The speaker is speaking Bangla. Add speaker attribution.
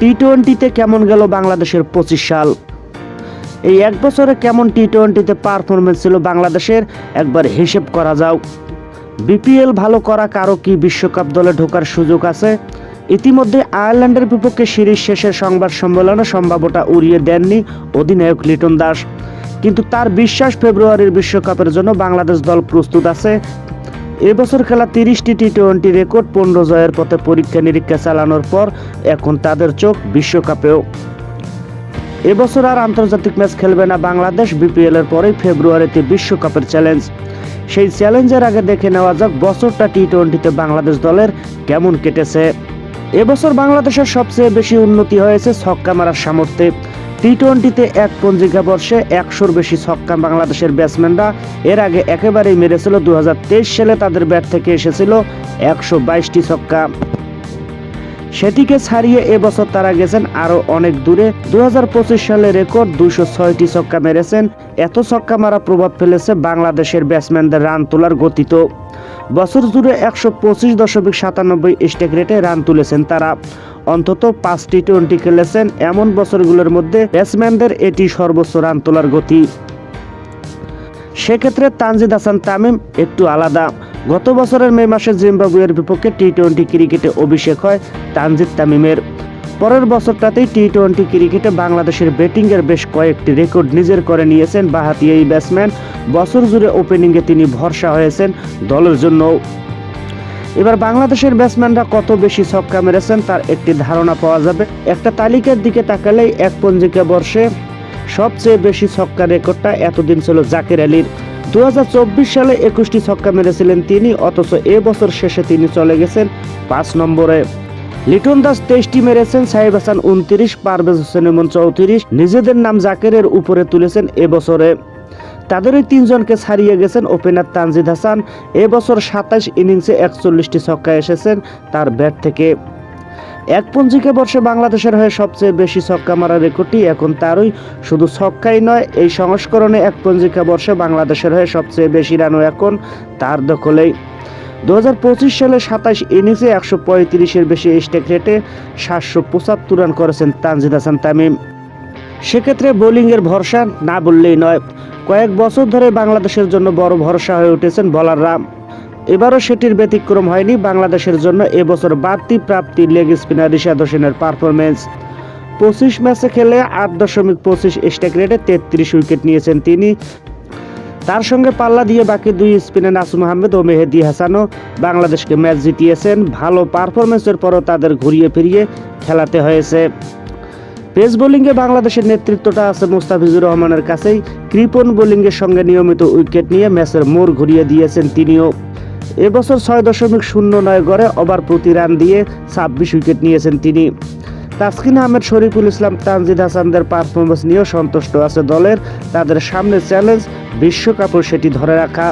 Speaker 1: টি টোয়েন্টিতে কেমন গেল বাংলাদেশের পঁচিশ সাল? এই এক বছরে কেমন টি টোয়েন্টিতে পারফরমেন্স ছিল বাংলাদেশের? একবার হিসেব করা যাও। বিপিএল ভালো করা কারও কি বিশ্বকাপ দলে ঢোকার সুযোগ আছে? ইতিমধ্যে আয়ারল্যান্ডের বিপক্ষে সিরিজ শেষের সংবাদ সম্মেলনে সম্ভাবনা উড়িয়ে দেননি অধিনায়ক লিটন দাস। কিন্তু তার বিশ্বাস ফেব্রুয়ারির বিশ্বকাপের জন্য বাংলাদেশ দল প্রস্তুত আছে। এবছর খেলা তিরিশটি টি টোয়েন্টি রেকর্ড, পনেরো জয়ের পথে পরীক্ষা নিরীক্ষা চালানোর পর এখন তাদের চোখ বিশ্বকাপেও। এবছর আর আন্তর্জাতিক ম্যাচ খেলবে না বাংলাদেশ বিপিএল এর পরেই ফেব্রুয়ারিতে বিশ্বকাপের চ্যালেঞ্জ। সেই চ্যালেঞ্জের আগে দেখে নেওয়া যাক বছরটা টি টোয়েন্টিতে বাংলাদেশ দলের কেমন কেটেছে। এবছর বাংলাদেশের সবচেয়ে বেশি উন্নতি হয়েছে ছক্কা মারার সামর্থ্যে। টি টোয়েন্টিতে এক পঞ্জিকা বর্ষে একশোর বেশি ছক্কা বাংলাদেশের ব্যাটসম্যানরা এর আগে একেবারেই মেরেছিল দু সালে তাদের ব্যাট থেকে এসেছিল একশো বাইশটি ছক্কা। সেটিকে ছাড়িয়ে এবছর তারা গেছেন আরও অনেক দূরে। দু সালে রেকর্ড দুশো ছয়টি ছক্কা মেরেছেন। এত ছক্কা মারা প্রভাব ফেলেছে বাংলাদেশের ব্যাটসম্যানদের রান তোলার গতিত। বছর জুড়ে একশো পঁচিশ দশমিক সাতানব্বই স্টেক রেটে রান তুলেছেন তারা। অন্তত পাঁচটি টোয়েন্টি খেলেছেন এমন বছরগুলোর মধ্যে ব্যাটসম্যানদের এটি সর্বোচ্চ রান তোলার গতি। সেক্ষেত্রে তানজিদ হাসান তামিম একটু আলাদা। গত বছরের মে মাসে জিম্বাবুয়ের বিপক্ষে টি টোয়েন্টি ক্রিকেটে অভিষেক হয় তানজিদ তামিমের। পরের বছরটাতেই টি টোয়েন্টি ক্রিকেটে বাংলাদেশের ব্যাটিংয়ের বেশ কয়েকটি রেকর্ড নিজের করে নিয়েছেন বাহাতি এই ব্যাটসম্যান। বছর জুড়ে ওপেনিংয়ে তিনি ভরসা হয়েছেন দলের জন্য এবার বাংলাদেশের ব্যাটসম্যানরা কত বেশি ছক্কা মেরেছেন তার একটি ধারণা পাওয়া যাবে। একটা তালিকার দিকে তাকালেই এক পঞ্জিকা বর্ষে সবচেয়ে বেশি ছক্কা রেকর্ডটা এতদিন ছিল জাকির আলীর। দু হাজার চব্বিশ সালে একুশটি ছক্কা মেরেছিলেন তিনি, অথচ এ বছর শেষে তিনি চলে গেছেন পাঁচ নম্বরে। লিটন দাস তেইশটি মেরেছেন সাহেব হাসান উনত্রিশ, পারভেজ হোসেন ইমন চৌত্রিশ। নিজেদের নাম জাকেরের উপরে তুলেছেন এবছরে তাদের এই তিনজনকে ছাড়িয়ে গেছেন ওপেনার তানজিদ হাসান। এবছর সাতাশ ইনিংসে একচল্লিশটি ছক্কা এসেছেন তার ব্যাট থেকে। এক পঞ্জিকা বর্ষে বাংলাদেশের হয়ে সবচেয়ে বেশি ছক্কা মারা রেকর্ডটি এখন তারই। শুধু ছক্কাই নয়, এই সংস্করণে এক পঞ্জিকা বর্ষে বাংলাদেশের হয়ে সবচেয়ে বেশি রানও এখন তার দখলেই। দু হাজার পঁচিশ সালে সাতাশ ইনিংসে একশো পঁয়ত্রিশের বেশি স্টেক রেটে সাতশো পঁচাত্তর রান করেছেন তানজিদ হাসান তামিম। সেক্ষেত্রে বোলিংয়ের ভরসা না বললেই নয়। কয়েক বছর ধরে বাংলাদেশের জন্য বড় ভরসা হয়ে উঠেছেন বলাররা এবারও সেটির ব্যতিক্রম হয়নি বাংলাদেশের জন্য, এবছর বাড়তি প্রাপ্তি লেগ স্পিনার রিশাদ হোসেনের পারফরমেন্স পঁচিশ ম্যাচে খেলে আট দশমিক পঁচিশ স্ট্রাইক রেটে তেত্রিশ উইকেট নিয়েছেন তিনি। তার সঙ্গে পাল্লা দিয়ে বাকি দুই স্পিনার নাসুম আহমেদ ও মেহেদি হাসানও বাংলাদেশকে ম্যাচ জিতিয়েছেন। ভালো পারফরমেন্সের পরও তাদের ঘুরিয়ে ফিরিয়ে খেলাতে হয়েছে। পেস বোলিংয়ে বাংলাদেশের নেতৃত্বটা আছে মুস্তাফিজুর রহমানের কাছেই। কৃপন বোলিংয়ের সঙ্গে নিয়মিত উইকেট নিয়ে ম্যাচের মোড় ঘুরিয়ে দিয়েছেন তিনিও। এবছর ছয় দশমিক শূন্য নয় গড়ে ওভার প্রতি রান দিয়ে ছাব্বিশ উইকেট নিয়েছেন তিনি। তাসকিন আহমেদ, শরীফুল ইসলাম, তানজিদ হাসানদের পারফরমেন্স নিয়েও সন্তুষ্ট আছে দলের। তাদের সামনে চ্যালেঞ্জ বিশ্বকাপও সেটি ধরে রাখা।